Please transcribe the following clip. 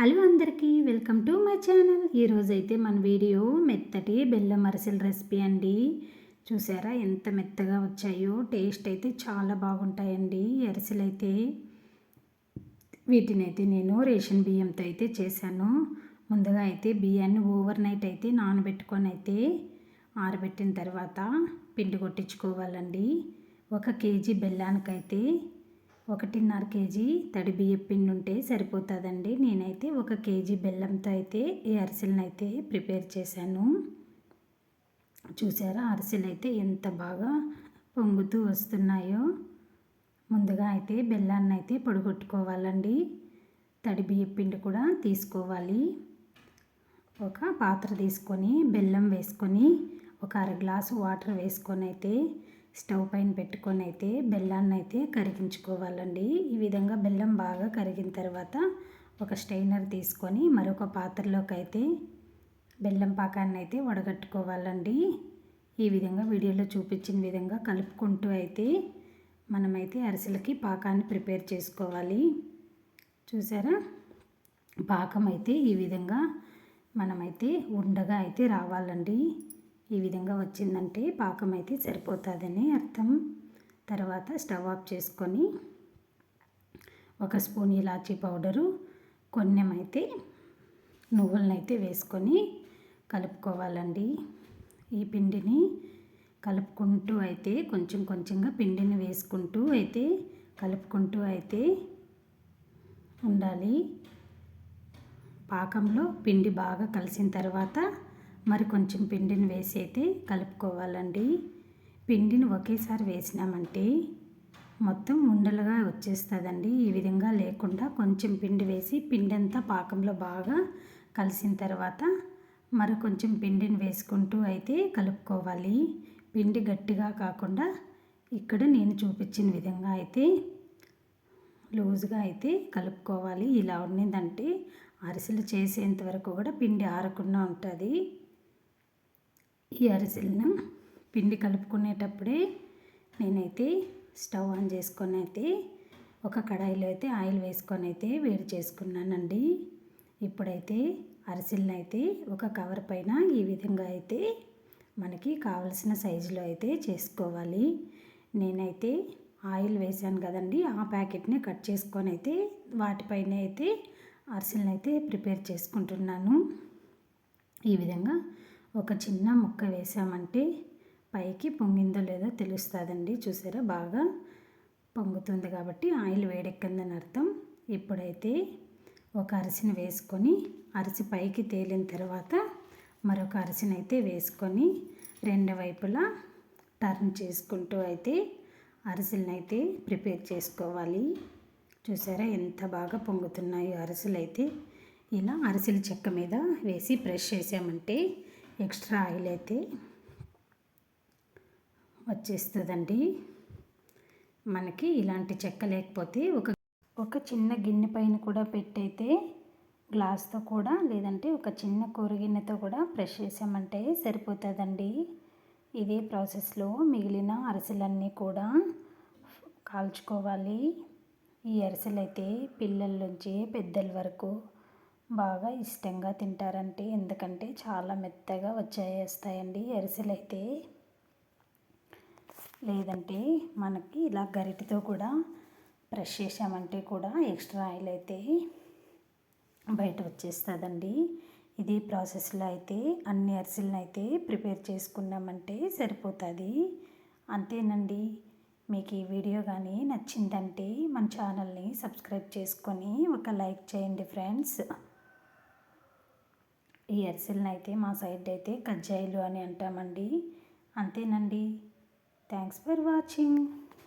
Hello అందరికీ welcome to my channel. ఈరోజు అయితే మన వీడియో మెత్తటి బెల్లం అరిసెల రెసిపీ అండి. చూసారా ఎంత మెత్తగా వచ్చాయో? టేస్ట్ అయితే చాలా బాగుంటాయండి అరిసెలు అయితే వీటిని అయితే నేను రేషన్ బియ్యంతో అయితే చేశాను. ముందుగా అయితే బియ్యాన్ని ఓవర్ నైట్ అయితే నానబెట్టుకొని అయితే ఆరబెట్టిన తర్వాత పిండి కొట్టించుకోవాలండి. ఒక కేజీ బెల్లానికైతే ఒకటిన్నర కేజీ తడి బియ్యం పిండి ఉంటే సరిపోతుందండి. నేనైతే ఒక కేజీ బెల్లంతో అయితే ఈ అరిసెలను అయితే ప్రిపేర్ చేశాను. చూసారా? అరిసెలు అయితే ఎంత బాగా పొంగుతూ వస్తున్నాయో. ముందుగా అయితే బెల్లాన్ని అయితే పొడిగొట్టుకోవాలండి. తడి బియ్యం పిండి కూడా తీసుకోవాలి. ఒక పాత్ర తీసుకొని బెల్లం వేసుకొని ఒక అర గ్లాసు వాటర్ వేసుకొని అయితే స్టవ్ పైన పెట్టుకొని అయితే బెల్లాన్ని అయితే కరిగించుకోవాలండి. ఈ విధంగా బెల్లం బాగా కరిగిన తర్వాత ఒక స్టైనర్ తీసుకొని మరొక పాత్రలోకి అయితే బెల్లం పాకాన్ని అయితే వడగట్టుకోవాలండి. ఈ విధంగా వీడియోలో చూపించిన విధంగా కలుపుకుంటూ అయితే మనమైతే అరిసెలకి పాకాన్ని ప్రిపేర్ చేసుకోవాలి. చూసారా? పాకం అయితే ఈ విధంగా మనమైతే ఉండగా అయితే రావాలండి. ఈ విధంగా వచ్చిందంటే పాకం అయితే సరిపోతుందని అర్థం. తర్వాత స్టవ్ ఆఫ్ చేసుకొని ఒక స్పూన్ ఇలాచీ పౌడరు కొన్నెమైతే నువ్వులను అయితే వేసుకొని కలుపుకోవాలండి. ఈ పిండిని కలుపుకుంటూ అయితే కొంచెం కొంచెంగా పిండిని వేసుకుంటూ అయితే కలుపుకుంటూ అయితే ఉండాలి. పాకంలో పిండి బాగా కలిసిన తర్వాత మరి కొంచెం పిండిని వేసి అయితే కలుపుకోవాలండి. పిండిని ఒకేసారి వేసినామంటే మొత్తం ఉండలుగా వచ్చేస్తుందండి. ఈ విధంగా లేకుండా కొంచెం పిండి వేసి పిండి అంతా పాకంలో బాగా కలిసిన తర్వాత మరి కొంచెం పిండిని వేసుకుంటూ అయితే కలుపుకోవాలి. పిండి గట్టిగా కాకుండా ఇక్కడ నేను చూపించిన విధంగా అయితే లూజ్గా అయితే కలుపుకోవాలి. ఇలా ఉన్నదంటే అరిసెలు చేసేంత వరకు కూడా పిండి ఆరకుండా ఉంటుంది. ఈ అరిసెలను పిండి కలుపుకునేటప్పుడే నేనైతే స్టవ్ ఆన్ చేసుకొని అయితే ఒక కడాయిలో అయితే ఆయిల్ వేసుకొని అయితే వేడి చేసుకున్నానండి. ఇప్పుడైతే అరిసెలను అయితే ఒక కవర్ పైన ఈ విధంగా అయితే మనకి కావలసిన సైజులో అయితే చేసుకోవాలి. నేనైతే ఆయిల్ వేసాను కదండి ఆ ప్యాకెట్ని కట్ చేసుకొని అయితే వాటిపైన అయితే అరిసెలను అయితే ప్రిపేర్ చేసుకుంటున్నాను. ఈ విధంగా ఒక చిన్న ముక్క వేసామంటే పైకి పొంగిందో లేదో తెలుస్తుందండి. చూసారా? బాగా పొంగుతుంది కాబట్టి ఆయిల్ వేడెక్కిందని అర్థం. ఇప్పుడైతే ఒక అరిసిని వేసుకొని అరిసి పైకి తేలిన తర్వాత మరొక అరిసిని అయితే వేసుకొని రెండు వైపులా టర్న్ చేసుకుంటూ అయితే అరిసెలను అయితే ప్రిపేర్ చేసుకోవాలి. చూసారా? ఎంత బాగా పొంగుతున్నాయో అరిసెలు అయితే ఇలా అరిసెల చెక్క మీద వేసి ప్రెష్ చేసామంటే ఎక్స్ట్రా ఆయిల్ అయితే వచ్చేస్తుందండి. మనకి ఇలాంటి చెక్క లేకపోతే ఒక ఒక చిన్న గిన్నె పైన కూడా పెట్టయితే గ్లాస్తో కూడా లేదంటే ఒక చిన్న కూరగిన్నెతో కూడా ప్రెష్ చేసామంటే సరిపోతుందండి. ఇదే ప్రాసెస్లో మిగిలిన అరిసెలన్నీ కూడా కాల్చుకోవాలి. ఈ అరిసెలు అయితే పిల్లల నుంచి పెద్దల వరకు బాగా ఇష్టంగా తింటారంటే ఎందుకంటే చాలా మెత్తగా వచ్చేస్తాయండి అరిసెలు అయితే లేదంటే మనకి ఇలా గరిటతో కూడా బ్రష్ చేసామంటే కూడా ఎక్స్ట్రా ఆయిల్ అయితే బయట వచ్చేస్తుందండి. ఇది ప్రాసెస్లో అయితే అన్ని అరిసెలను అయితే ప్రిపేర్ చేసుకున్నామంటే సరిపోతుంది. అంతేనండి. మీకు ఈ వీడియో కానీ నచ్చిందంటే మన ఛానల్ని సబ్స్క్రైబ్ చేసుకొని ఒక లైక్ చేయండి ఫ్రెండ్స్. ఈ అరిసెలను అయితే మా సైడ్ అయితే కజ్జాయిలు అని అంటామండి. అంతేనండి. Thanks for watching.